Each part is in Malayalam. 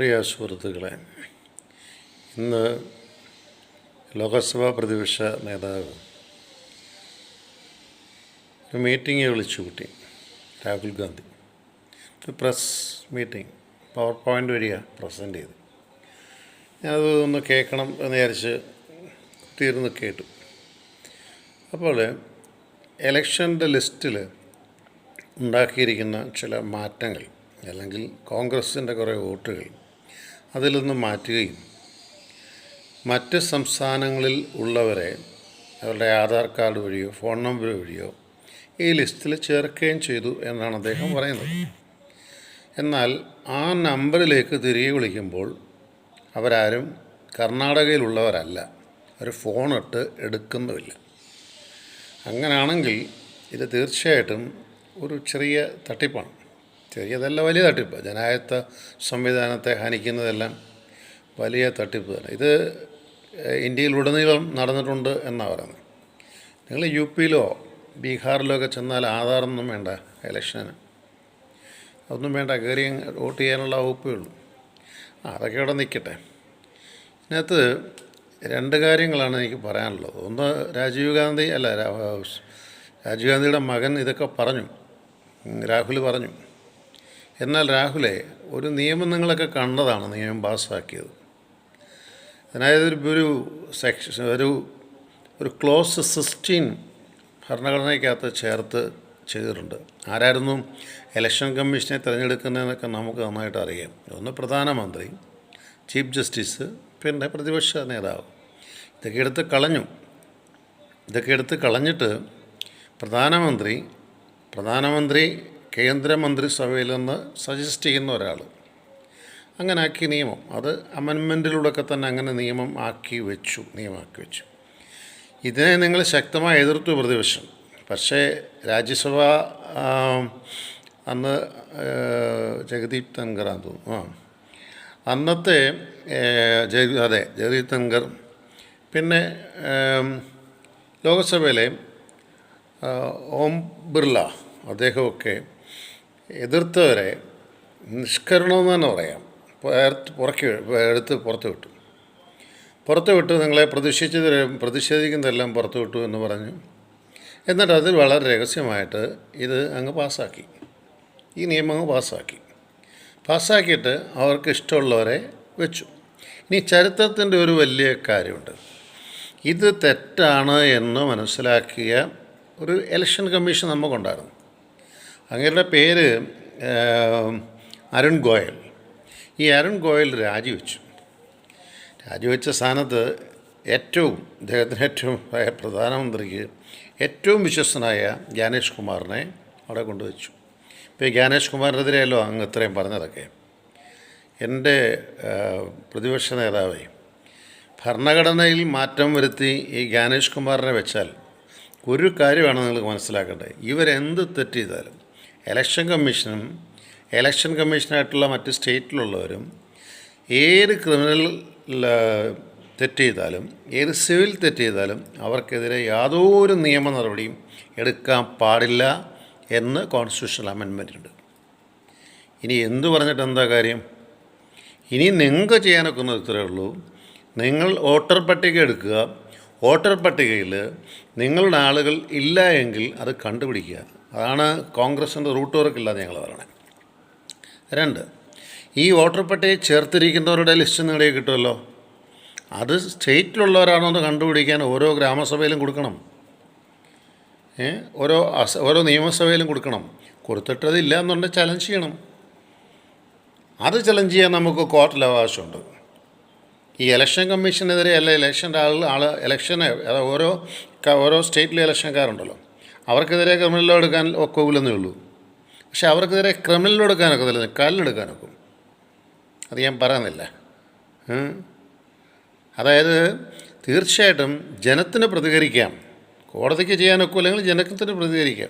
പ്രിയ സുഹൃത്തുക്കളെ ഇന്ന് ലോകസഭാ പ്രതിപക്ഷ നേതാവ് ഒരു മീറ്റിംഗ് വിളിച്ചു കൂട്ടി രാഹുൽ ഗാന്ധി. ഒരു പ്രസ് മീറ്റിംഗ് പവർ പോയിന്റ് വരിക പ്രസന്റ് ചെയ്ത്. ഞാനത് ഒന്ന് കേൾക്കണം എന്ന് വിചാരിച്ച് തീർന്ന് കേട്ടു. അപ്പോൾ എലക്ഷന്റെ ലിസ്റ്റിൽ ഉണ്ടാക്കിയിരിക്കുന്ന ചില മാറ്റങ്ങൾ അല്ലെങ്കിൽ കോൺഗ്രസിന്റെ കുറേ വോട്ടുകൾ അതിൽ നിന്ന് മാറ്റുകയും മറ്റ് സംസ്ഥാനങ്ങളിൽ ഉള്ളവരെ അവരുടെ ആധാർ കാർഡ് വഴിയോ ഫോൺ നമ്പർ വഴിയോ ഈ ലിസ്റ്റിൽ ചേർക്കുകയും ചെയ്തു എന്നാണ് അദ്ദേഹം പറയുന്നത്. എന്നാൽ ആ നമ്പറിലേക്ക് തിരികെ വിളിക്കുമ്പോൾ അവരാരും കർണാടകയിലുള്ളവരല്ല. അവർ ഫോണിട്ട് എടുക്കുന്നുമില്ല. അങ്ങനെയാണെങ്കിൽ ഇത് തീർച്ചയായിട്ടും ഒരു ചെറിയ തട്ടിപ്പാണ്. ചെറിയതല്ല വലിയ തട്ടിപ്പ്. ജനായത്ത സംവിധാനത്തെ ഹനിക്കുന്നതെല്ലാം വലിയ തട്ടിപ്പ് തന്നെ. ഇത് ഇന്ത്യയിലുടനീളം നടന്നിട്ടുണ്ട് എന്നാണ് പറയുന്നത്. നിങ്ങൾ യു പിയിലോ ബീഹാറിലോ ഒക്കെ ചെന്നാൽ ആധാറൊന്നും വേണ്ട ഇലക്ഷന്. അതൊന്നും വേണ്ട കയറി വോട്ട് ചെയ്യാനുള്ള വകുപ്പേ ഉള്ളൂ. അതൊക്കെ അവിടെ നിൽക്കട്ടെ. ഇതിനകത്ത് രണ്ട് കാര്യങ്ങളാണ് എനിക്ക് പറയാനുള്ളത്. ഒന്ന് രാജീവ് ഗാന്ധി അല്ല രാജീവ് ഗാന്ധിയുടെ മകൻ ഇതൊക്കെ പറഞ്ഞു. രാഹുൽ പറഞ്ഞു. എന്നാൽ രാഹുലെ ഒരു നിയമം നിങ്ങളൊക്കെ കണ്ടതാണ് നിയമം പാസ്സാക്കിയത് അതായത് ഒരു- സെക്ഷൻ ഒരു ഒരു ക്ലോസ് സിക്സ്റ്റീൻ ഭരണഘടനയ്ക്കകത്ത് ചേർത്ത് ചെയ്തിട്ടുണ്ട്. ആരായിരുന്നു ഇലക്ഷൻ കമ്മീഷനെ തിരഞ്ഞെടുക്കുന്നതെന്നൊക്കെ നമുക്ക് നന്നായിട്ട് അറിയാം. ഒന്ന് പ്രധാനമന്ത്രി ചീഫ് ജസ്റ്റിസ് പിന്നെ പ്രതിപക്ഷ നേതാവ്. ഇതൊക്കെ എടുത്ത് കളഞ്ഞു. ഇതൊക്കെ എടുത്ത് കളഞ്ഞിട്ട് പ്രധാനമന്ത്രി പ്രധാനമന്ത്രി കേന്ദ്രമന്ത്രിസഭയിൽ നിന്ന് സജസ്റ്റ് ചെയ്യുന്ന ഒരാൾ. അങ്ങനെ ആക്കി നിയമം. അത് അമെൻമെന്റിലൂടെയൊക്കെ തന്നെ അങ്ങനെ നിയമം ആക്കി വെച്ചു നിയമമാക്കി വെച്ചു. ഇതിനെ നിങ്ങൾ ശക്തമായി എതിർത്തു പ്രതിപക്ഷം. പക്ഷേ രാജ്യസഭ അന്ന് ജഗദീപ് തൻകറാന്ന് തോന്നുന്നു. ആ. അന്നത്തെ അതെ ജഗദീപ് തൻകർ പിന്നെ ലോകസഭയിലെ ഓം ബിർള അദ്ദേഹമൊക്കെ എതിർത്തവരെ നിഷ്കരണമെന്ന് തന്നെ പറയാം പുറക്കി എടുത്ത് പുറത്ത് വിട്ടു. പുറത്തു വിട്ടു നിങ്ങളെ പ്രതിഷേധിച്ചത് പ്രതിഷേധിക്കുന്നതെല്ലാം പുറത്ത് വിട്ടു എന്ന് പറഞ്ഞു. എന്നിട്ട് അത് വളരെ രഹസ്യമായിട്ട് ഇത് അങ്ങ് പാസ്സാക്കി. ഈ നിയമം അങ്ങ് പാസ്സാക്കി. പാസ്സാക്കിയിട്ട് അവർക്ക് ഇഷ്ടമുള്ളവരെ വെച്ചു. ഇനി ചരിത്രത്തിന്റെ ഒരു വലിയ കാര്യമുണ്ട്. ഇത് തെറ്റാണ് എന്ന് മനസ്സിലാക്കിയ ഒരു ഇലക്ഷൻ കമ്മീഷൻ നമുക്കുണ്ടായിരുന്നു. അങ്ങയുടെ പേര് അരുൺ ഗോയൽ. ഈ അരുൺ ഗോയൽ രാജിവെച്ചു. രാജിവെച്ച സ്ഥാനത്ത് ഏറ്റവും അദ്ദേഹത്തിന് ഏറ്റവും പ്രധാനമന്ത്രിക്ക് ഏറ്റവും വിശ്വസ്തനായ ജ്ഞാനേഷ് കുമാറിനെ അവിടെ കൊണ്ടുവച്ചു. ഇപ്പോൾ ജ്ഞാനേഷ് കുമാറിനെതിരെയല്ലോ അങ്ങ് ഇത്രയും പറഞ്ഞതൊക്കെ. എന്റെ പ്രതിപക്ഷ നേതാവേ ഭരണഘടനയിൽ മാറ്റം വരുത്തി ഈ ജ്ഞാനേഷ് കുമാറിനെ വെച്ചാൽ ഒരു കാര്യമാണ് നിങ്ങൾ മനസ്സിലാക്കേണ്ടത്. ഇവരെന്ത് തെറ്റ് ചെയ്താലും ഇലക്ഷൻ കമ്മീഷനും ഇലക്ഷൻ കമ്മീഷനായിട്ടുള്ള മറ്റ് സ്റ്റേറ്റിലുള്ളവരും ഏത് ക്രിമിനൽ തെറ്റ് ചെയ്താലും ഏത് സിവിൽ തെറ്റ് ചെയ്താലും അവർക്കെതിരെ യാതൊരു നിയമ നടപടിയും എടുക്കാൻ പാടില്ല എന്ന് കോൺസ്റ്റിറ്റ്യൂഷണൽ അമെൻമെന്റ് ഉണ്ട് ഇനി എന്തു പറഞ്ഞിട്ട് എന്താ കാര്യം? ഇനി നിങ്ങൾക്ക് ചെയ്യാനൊക്കെ ഇത്രയേ ഉള്ളൂ. നിങ്ങൾ വോട്ടർ പട്ടിക എടുക്കുക. വോട്ടർ പട്ടികയിൽ നിങ്ങളുടെ ആളുകൾ ഇല്ല എങ്കിൽ അത് കണ്ടുപിടിക്കുക. അതാണ് കോൺഗ്രസിന്റെ റൂട്ട് വർക്കില്ലാതെ ഞങ്ങൾ പറയണേ. രണ്ട് ഈ വോട്ടർ പട്ടിക ചേർത്തിരിക്കുന്നവരുടെ ലിസ്റ്റ് കയ്യിൽ കിട്ടുമല്ലോ? അത് സ്റ്റേറ്റിലുള്ളവരാണോ എന്ന് കണ്ടുപിടിക്കാൻ ഓരോ ഗ്രാമസഭയിലും കൊടുക്കണം. ഓരോ ഓരോ നിയമസഭയിലും കൊടുക്കണം. കൊടുത്തിട്ടതില്ല എന്നുണ്ടെങ്കിൽ ചലഞ്ച് ചെയ്യണം. അത് ചലഞ്ച് ചെയ്യാൻ നമുക്ക് കോർട്ടിൽ അവകാശമുണ്ട്. ഈ ഇലക്ഷൻ കമ്മീഷനെതിരെ അല്ല ഇലക്ഷന്റെ ആൾ ആൾ ഇലക്ഷനെ ഓരോ ഓരോ സ്റ്റേറ്റിലെ ഇലക്ഷൻകാരുണ്ടല്ലോ അവർക്കെതിരെ ക്രിമിനൽ എടുക്കാൻ ഒക്കില്ലെന്നേ ഉള്ളൂ. പക്ഷെ അവർക്കെതിരെ ക്രിമിനൽ എടുക്കാനൊക്കെ ഇതില്ല കല്ലെടുക്കാനൊക്കെ അത് ഞാൻ പറയുന്നില്ല. അതായത് തീർച്ചയായിട്ടും ജനത്തിന് പ്രതികരിക്കാം. കോടതിക്ക് ചെയ്യാനൊക്കെ അല്ലെങ്കിൽ ജനത്തിന് പ്രതികരിക്കാം.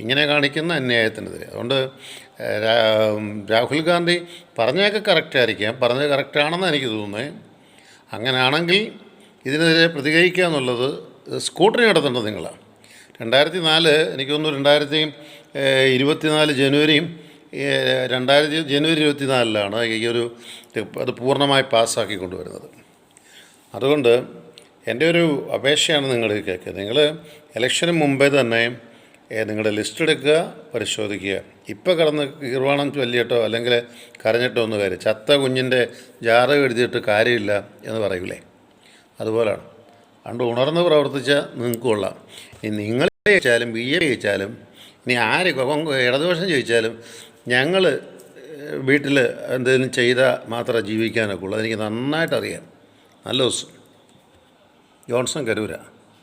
ഇങ്ങനെ കാണിക്കുന്ന അന്യായത്തിനെതിരെ. അതുകൊണ്ട് രാഹുൽ ഗാന്ധി പറഞ്ഞതൊക്കെ കറക്റ്റായിരിക്കാം പറഞ്ഞത് കറക്റ്റാണെന്ന് എനിക്ക് തോന്നുന്നത് അങ്ങനെയാണെങ്കിൽ ഇതിനെതിരെ പ്രതികരിക്കുക എന്നുള്ളത് സ്കൂട്ടറി നടത്തേണ്ടത് നിങ്ങളാണ് രണ്ടായിരത്തി നാല് എനിക്ക് തോന്നുന്നു രണ്ടായിരത്തി ഇരുപത്തിനാല് ജനുവരിയും രണ്ടായിരത്തി ജനുവരി ഇരുപത്തിനാലിലാണ് ഈ ഒരു അത് പൂർണമായി പാസ്സാക്കി കൊണ്ടുവരുന്നത്. അതുകൊണ്ട് എന്റെ ഒരു അപേക്ഷയാണ് നിങ്ങൾ കേൾക്കുക. നിങ്ങൾ ഇലക്ഷന് മുമ്പേ തന്നെ നിങ്ങളുടെ ലിസ്റ്റ് എടുക്കുക പരിശോധിക്കുക. ഇപ്പോൾ കിടന്ന് കീർവാണം ചൊല്ലിയിട്ടോ അല്ലെങ്കിൽ കരഞ്ഞിട്ടോ ഒന്ന് കാര്യം ചത്ത കുഞ്ഞിന്റെ ജാതകം എഴുതിയിട്ട് കാര്യമില്ല എന്ന് പറയൂലേ. അതുപോലാണ്. അതുകൊണ്ട് ഉണർന്ന് പ്രവർത്തിച്ച നിങ്ങൾക്ക് ഇനി നിങ്ങൾ ജയിച്ചാലും ബി ജെ പി ജയിച്ചാലും ഇനി ആര് ഇടതുപക്ഷം ജയിച്ചാലും ഞങ്ങൾ വീട്ടിൽ എന്തെങ്കിലും ചെയ്താൽ മാത്രമേ ജീവിക്കാനൊക്കെ ഉള്ളൂ. അതെനിക്ക് നന്നായിട്ട് അറിയാം. നല്ല ദിവസം. ജോൺസൺ കരൂര.